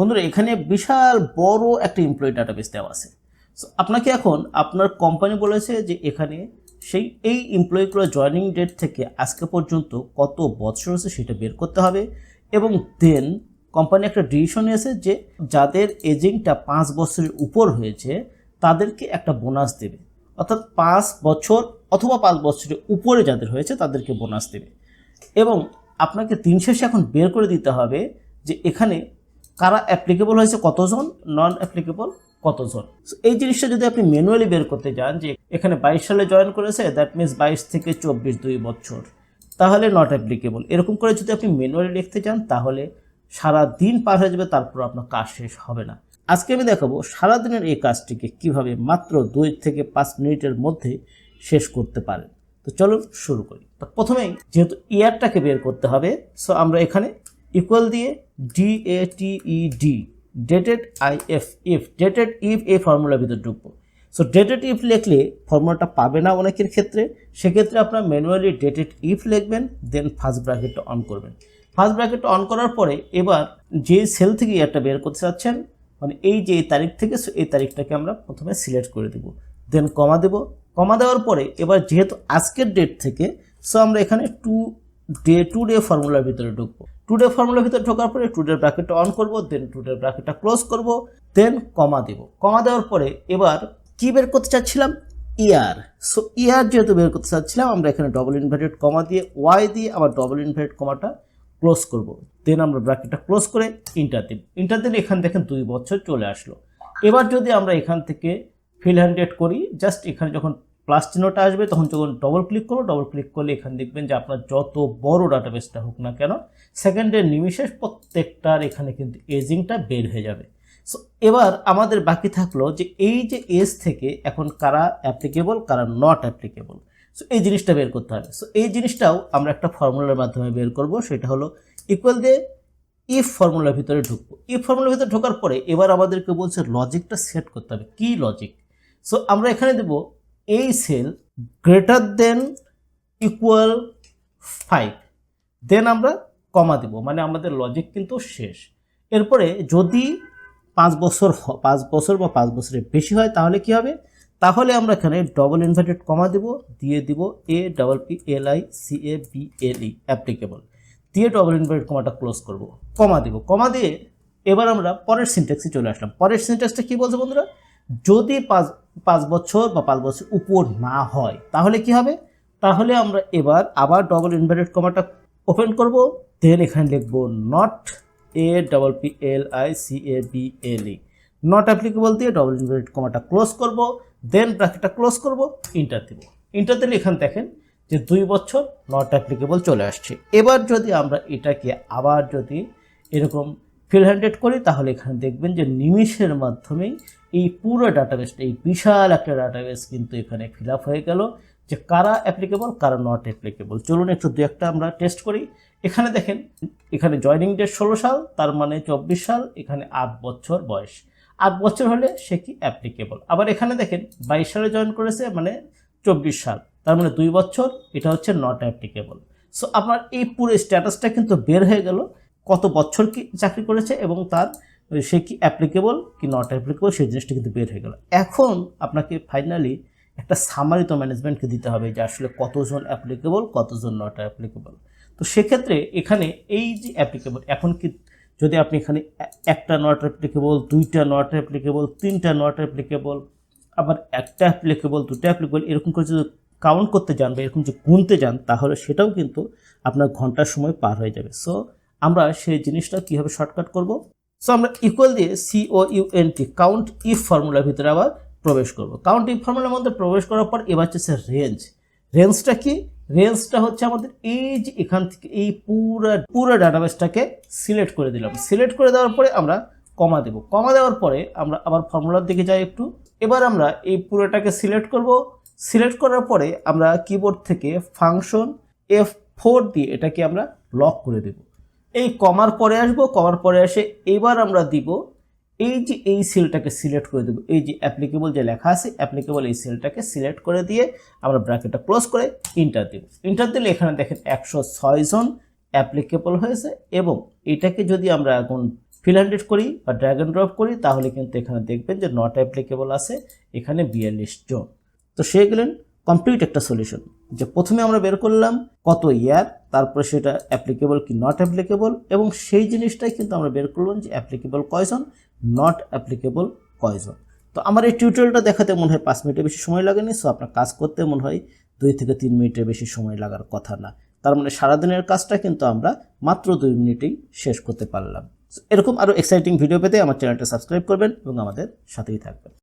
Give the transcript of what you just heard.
বন্ধুরা এখানে বিশাল বড় একটা এমপ্লয়ি ডাটাবেস দেওয়া আছে। So, আপনাকে এখন আপনার কোম্পানি বলেছে যে এখানে সেই এই এমপ্লয়িগুলো জয়নিং ডেট থেকে আজকে পর্যন্ত কত বছর হচ্ছে সেটা বের করতে হবে এবং দেন কোম্পানি একটা ডিসিশন নিয়েছে যে যাদের এজিংটা পাঁচ বছরের উপর হয়েছে তাদেরকে একটা বোনাস দেবে। অর্থাৎ পাঁচ বছর অথবা পাঁচ বছরের উপরে যাদের হয়েছে তাদেরকে বোনাস দেবে। এবং আপনাকে দিন শেষে এখন বের করে দিতে হবে যে এখানে কারা অ্যাপ্লিকেবল হয়েছে কতজন? নন অ্যাপ্লিকেবল কতজন এই জিনিসটা যদি আপনি ম্যানুয়ালি বের করতে যান যে এখানে বাইশ সালে জয়েন করেছে দ্যাট মিনস বাইশ থেকে চব্বিশ দুই বছর। তাহলে নট অ্যাপ্লিকেবল এরকম করে যদি আপনি ম্যানুয়ালি লিখতে চান তাহলে সারা দিন পার হয়ে যাবে, তারপর আপনার কাজ শেষ হবে না। আজকে আমি দেখাবো সারাদিনের এই কাজটিকে কীভাবে মাত্র দুই থেকে পাঁচ মিনিটের মধ্যে শেষ করতে পারেন। তো চলো শুরু করি। তো প্রথমেই যেহেতু ইয়ারটাকে বের করতে হবে সো আমরা এখানে ইকুয়াল দিয়ে D A T E D dated I F if dated if এই ফর্মুলার ভিতর ঢুকবো। সো ডেটেড ইফ লিখলে ফর্মুলাটা পাবে না অনেকের ক্ষেত্রে, সেক্ষেত্রে আপনার ম্যানুয়ালি ডেটেড ইফ লিখবেন দেন ফার্স্ট ব্র্যাকেটটা অন করবেন। ফার্স্ট ব্র্যাকেটটা অন করার পরে এবার যে সেল থেকে ইয়ারটা বের করতে চাচ্ছেন মানে এই যে এই তারিখ থেকে এই তারিখটাকে আমরা প্রথমে সিলেক্ট করে দেব। দেন কমা দেব। কমা দেওয়ার পরে এবার যেহেতু আজকের ডেট থেকে সো আমরা এখানে টু ডে টু ডে ফর্মুলার ভিতরে ঢুকবো। টু ডে ফর্মুলার ভিতরে ঢোকার পরে টু ডে ব্র্যাকেটটা অন করব দেন টু ডে ব্র্যাকেটটা ক্লোজ করব দেন কমা দেব। কমা দেওয়ার পরে এবার কি বের করতে চাচ্ছিলাম? ইয়ার সো ইয়ার যেহেতু বের করতে চাচ্ছিলাম, আমরা এখানে ডবল ইনভার্টেড কমা দিয়ে ওয়াই দিয়ে আবার ডবল ইনভার্টেড কমাটা ক্লোজ করব। দেন আমরা ব্র্যাকেটটা ক্লোজ করে ইন্টার দিন ইন্টার দিলে এখান দেখেন দুই বছর চলে আসলো। এবার যদি আমরা এখান থেকে ফিল হ্যান্ডেড করি জাস্ট এখানে যখন প্লাস চিহ্নটা আসবে, তখন যখন ডবল ক্লিক করব ডবল ক্লিক করলে এখানে দেখবেন যে আপনার যত বড় ডাটাবেসটা হোক না কেন সেকেন্ডের নিমিষে প্রত্যেকটার এখানে কিন্তু এজিংটা বের হয়ে যাবে। সো এবার আমাদের বাকি থাকল যে এই যে এজ থেকে এখন কারা অ্যাপ্লিকেবল কারা নট অ্যাপ্লিকেবল সো এই জিনিসটা বের করতে হবে। সো এই জিনিসটাও আমরা একটা ফর্মুলার মাধ্যমে বের করব, সেটা হলো ইকুয়াল দিয়ে ইফ ফর্মুলার ভিতরে ঢুকবো। ইফ ফর্মুলার ভিতরে ঢোকার পরে এবার আমাদেরকে বলছে লজিকটা সেট করতে হবে। কি লজিক সো আমরা এখানে দেব এই cell greater then equal five then আমরা কমা দেব মানে আমাদের লজিক কিন্তু শেষ। এরপরে যদি পাঁচ বছর পাঁচ বছর বা পাঁচ বছরের বেশি হয় তাহলে কি হবে? তাহলে আমরা এখানে ডবল ইনভার্টেড কমা দেব, দিয়ে দিব A double P L I C A B L E applicable দিয়ে ডবল ইনভার্টেড কমাটা ক্লোজ করব কমা দেব। কমা দিয়ে এবার আমরা পরের সিনট্যাক্সে চলে আসলাম। পরের সিনট্যাক্সটা কি বলছে বন্ধুরা? যদি পাঁচ পাঁচ বছর বা পাঁচ বছর উপর না হয়, তাহলে কি হবে? তাহলে আমরা এবার আবার ডবল ইনভার্টেড কমাটা ওপেন করব দেন এখানে লিখব not A double P L I C A B L E not applicable দিয়ে ডবল ইনভার্টেড কমাটা ক্লোজ করব দেন ব্র্যাকেটটা ক্লোজ করব ইন্টার দিব। ইন্টার দিলে এখানে দেখেন যে দুই বছর নট অ্যাপ্লিকেবল চলে আসছে। এবার যদি আমরা এটাকে আবার যদি এরকম ফিল হ্যান্ডেড করি, তাহলে এখানে দেখবেন যে নিমিষের মাধ্যমেই এই পুরো ডাটাবেসটা এই বিশাল একটা ডাটাবেস কিন্তু এখানে ফিল আপ হয়ে গেল যে কারা অ্যাপ্লিকেবল কারা নট অ্যাপ্লিকেবল চলুন একটু দু একটা আমরা টেস্ট করি। এখানে দেখেন, এখানে জয়নিং ডেট ষোলো সাল, তার মানে চব্বিশ সাল, এখানে আট বছর বয়স। আট বছর হলে সে কি অ্যাপ্লিকেবল আবার এখানে দেখেন, বাইশ সালে জয়েন করেছে মানে চব্বিশ সাল, তার মানে দুই বছর, এটা হচ্ছে নট অ্যাপ্লিকেবল সো আপনার এই পুরো স্ট্যাটাসটা কিন্তু বের হয়ে গেল। কত বছর কি চাকরি করেছে এবং তার, সে কি অ্যাপ্লিকেবল কি নট অ্যাপ্লিকেবল সেই জিনিসটা কিন্তু বের হয়ে গেল। এখন আপনাকে ফাইনালি একটা সামারি তো ম্যানেজমেন্টকে দিতে হবে যে আসলে কতজন অ্যাপ্লিকেবল কতজন নট অ্যাপ্লিকেবল তো সেক্ষেত্রে এখানে এই যে অ্যাপ্লিকেবল এখন কি যদি আপনি এখানে একটা নট অ্যাপ্লিকেবল দুইটা নট অ্যাপ্লিকেবল তিনটা নট অ্যাপ্লিকেবল আবার একটা অ্যাপ্লিকেবল দুটো অ্যাপ্লিকেবল এরকম করে যদি কাউন্ট করতে যান বা এরকম যে গুনতে যান, তাহলে সেটাও কিন্তু আপনার ঘণ্টার সময় পার হয়ে যাবে। সো আমরা সেই জিনিসটা কীভাবে শর্টকাট করব? সো আমরা ইকুয়াল দিয়ে C O U N T count if ফর্মুলার ভিতরে আবার প্রবেশ করব। কাউন্ট ইফ ফর্মুলার মধ্যে প্রবেশ করার পর এবার হচ্ছে রেঞ্জ রেঞ্জটা কি? রেঞ্জটা হচ্ছে আমাদের এই যে এখান থেকে এই পুরো পুরো ডাটাবেসটাকে সিলেক্ট করে দিলাম। সিলেক্ট করে দেওয়ার পরে আমরা কমা দেব। কমা দেওয়ার পরে আমরা আবার ফর্মুলার দিকে যাই একটু। এবার আমরা এই পুরোটাকে সিলেক্ট করব। সিলেক্ট করার পরে আমরা কিবোর্ড থেকে ফাংশন এফ ফোর দিয়ে এটাকে আমরা লক করে দেব। এই কমার পরে আসব, কমার পরে এসে এবার আমরা দিব এই যে এই সেলটাকে সিলেক্ট করে দেবো। এই যে অ্যাপ্লিকেবল যে লেখা আছে অ্যাপ্লিকেবল এই সেলটাকে সিলেক্ট করে দিয়ে আমরা ব্র্যাকেটটা ক্লোজ করে ইন্টার দেব। ইন্টার দিলে এখানে দেখেন একশো ছয় জন অ্যাপ্লিকেবল হয়েছে এবং এটাকে যদি আমরা এখন ফিল হান্ড্রেড করি বা ড্র্যাগ অ্যান্ড ড্রপ করি, তাহলে কিন্তু এখানে দেখবেন যে নট অ্যাপ্লিকেবল আছে, এখানে বিয়াল্লিশ জন। তো সে গেলেন কমপ্লিট একটা সলিউশন যে প্রথমে আমরা বের করলাম কত ইয়ার তারপরে সেটা অ্যাপ্লিকেবল কি নট অ্যাপ্লিকেবল এবং সেই জিনিসটাই কিন্তু আমরা বের করলাম যে অ্যাপ্লিকেবল কয়জন নট অ্যাপ্লিকেবল কয়জন। তো আমার এই টিউটোরিয়ালটা দেখাতে মনে হয় পাঁচ মিনিটের বেশি সময় লাগেনি সো আপনার কাজ করতে মনে হয় দুই থেকে তিন মিনিটের বেশি সময় লাগার কথা না। তার মানে সারাদিনের কাজটা কিন্তু আমরা মাত্র দুই মিনিটেই শেষ করতে পারলাম। এরকম আরও এক্সাইটিং ভিডিও পেতে আমার চ্যানেলটা সাবস্ক্রাইব করবেন এবং আমাদের সাথেই থাকবেন।